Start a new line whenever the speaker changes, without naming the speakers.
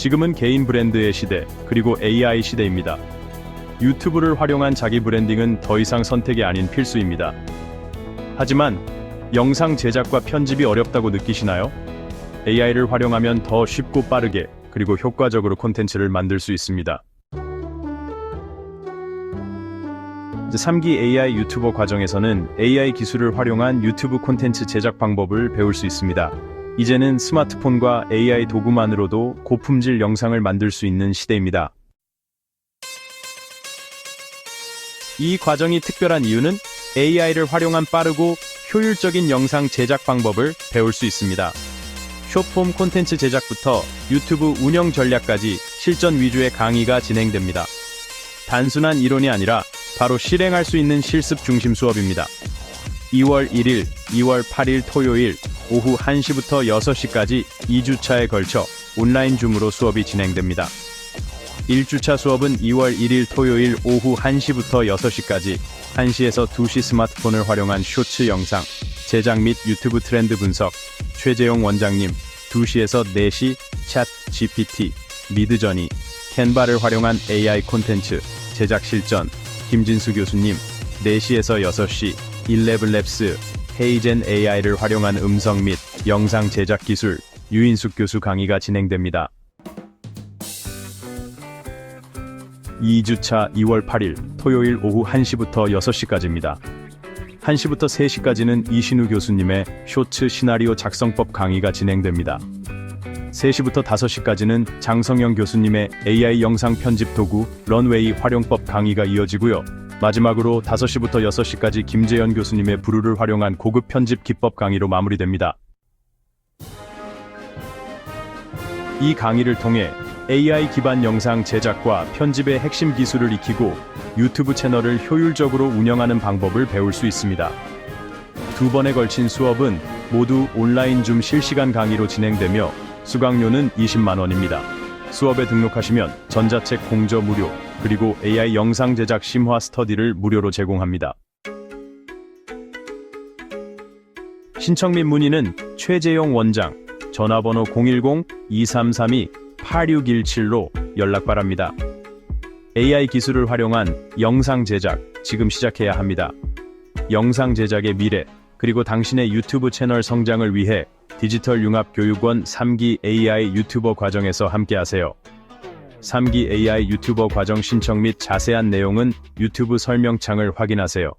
지금은 개인 브랜드의 시대, 그리고 AI 시대입니다. 유튜브를 활용한 자기 브랜딩은 더 이상 선택이 아닌 필수입니다. 하지만 영상 제작과 편집이 어렵다고 느끼시나요? AI를 활용하면 더 쉽고 빠르게 그리고 효과적으로 콘텐츠를 만들 수 있습니다. 이제 3기 AI 유튜버 과정에서는 AI 기술을 활용한 유튜브 콘텐츠 제작 방법을 배울 수 있습니다. 이제는 스마트폰과 AI 도구만으로도 고품질 영상을 만들 수 있는 시대입니다. 이 과정이 특별한 이유는 AI를 활용한 빠르고 효율적인 영상 제작 방법을 배울 수 있습니다. 쇼폼 콘텐츠 제작부터 유튜브 운영 전략까지 실전 위주의 강의가 진행됩니다. 단순한 이론이 아니라 바로 실행할 수 있는 실습 중심 수업입니다. 2월 1일, 2월 8일 토요일 오후 1시부터 6시까지 2주차에 걸쳐 온라인 줌으로 수업이 진행됩니다. 1주차 수업은 2월 1일 토요일 오후 1시부터 6시까지 1시에서 2시 스마트폰을 활용한 쇼츠 영상, 제작 및 유튜브 트렌드 분석, 최재용 원장님 2시에서 4시 챗 GPT, 미드저니, 캔바를 활용한 AI 콘텐츠, 제작 실전, 김진수 교수님 4시에서 6시 일레블랩스, 헤이젠 AI를 활용한 음성 및 영상 제작 기술, 유인숙 교수 강의가 진행됩니다. 2주차 2월 8일 토요일 오후 1시부터 6시까지입니다. 1시부터 3시까지는 이신우 교수님의 쇼츠 시나리오 작성법 강의가 진행됩니다. 3시부터 5시까지는 장성영 교수님의 AI 영상 편집 도구 런웨이 활용법 강의가 이어지고요. 마지막으로 5시부터 6시까지 김재현 교수님의 브루를 활용한 고급 편집 기법 강의로 마무리됩니다. 이 강의를 통해 AI 기반 영상 제작과 편집의 핵심 기술을 익히고 유튜브 채널을 효율적으로 운영하는 방법을 배울 수 있습니다. 두 번에 걸친 수업은 모두 온라인 줌 실시간 강의로 진행되며 수강료는 20만 원입니다. 수업에 등록하시면 전자책 공저 무료, 그리고 AI 영상 제작 심화 스터디를 무료로 제공합니다. 신청 및 문의는 최재용 원장, 전화번호 010-2332-8617로 연락 바랍니다. AI 기술을 활용한 영상 제작, 지금 시작해야 합니다. 영상 제작의 미래, 그리고 당신의 유튜브 채널 성장을 위해 디지털 융합 교육원 3기 AI 유튜버 과정에서 함께하세요. 3기 AI 유튜버 과정 신청 및 자세한 내용은 유튜브 설명창을 확인하세요.